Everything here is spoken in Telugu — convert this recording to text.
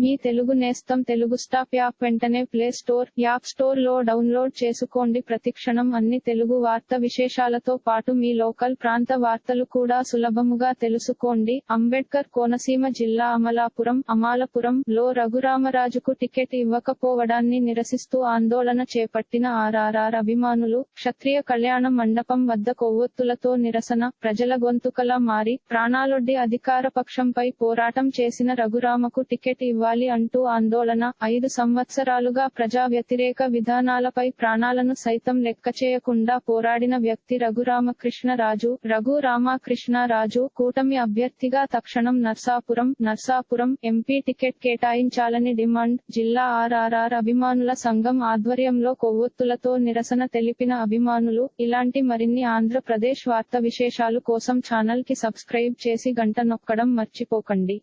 మీ తెలుగు నేస్తం తెలుగు స్టాప్ యాప్ వెంటనే ప్లే స్టోర్ యాప్ స్టోర్లో డౌన్లోడ్ చేసుకోండి. ప్రతిక్షణం అన్ని తెలుగు వార్త విశేషాలతో పాటు మీ లోకల్ ప్రాంత వార్తలు కూడా సులభముగా తెలుసుకోండి. అంబేద్కర్ కోనసీమ జిల్లా అమలాపురం అమాలపురం లో రఘురామరాజుకు టికెట్ ఇవ్వకపోవడాన్ని నిరసిస్తూ ఆందోళన చేపట్టిన ఆర్ఆర్ఆర్ అభిమానులు క్షత్రియ కళ్యాణ మండపం వద్ద కొవ్వొత్తులతో నిరసన ప్రజల గొంతుకలా మారి ప్రాణాలొడ్డి అధికార పక్షంపై పోరాటం చేసిన రఘురామకు టికెట్ ఇవ్వాలి అంటూ ఆందోళన. ఐదు సంవత్సరాలుగా ప్రజా వ్యతిరేక విధానాలపై ప్రాణాలను సైతం లెక్క చేయకుండా పోరాడిన వ్యక్తి రఘురామకృష్ణరాజు. రఘు రామకృష్ణరాజు కూటమి అభ్యర్థిగా తక్షణం నర్సాపురం నర్సాపురం ఎంపీ టికెట్ కేటాయించాలని డిమాండ్. జిల్లా ఆర్ఆర్ఆర్ అభిమానుల సంఘం ఆధ్వర్యంలో కొవ్వొత్తులతో నిరసన తెలిపిన అభిమానులు ఇలాంటి మరిన్ని ఆంధ్రప్రదేశ్ వార్త విశేషాలు కోసం ఛానల్కి సబ్స్క్రైబ్ చేసి గంట నొక్కడం మర్చిపోకండి.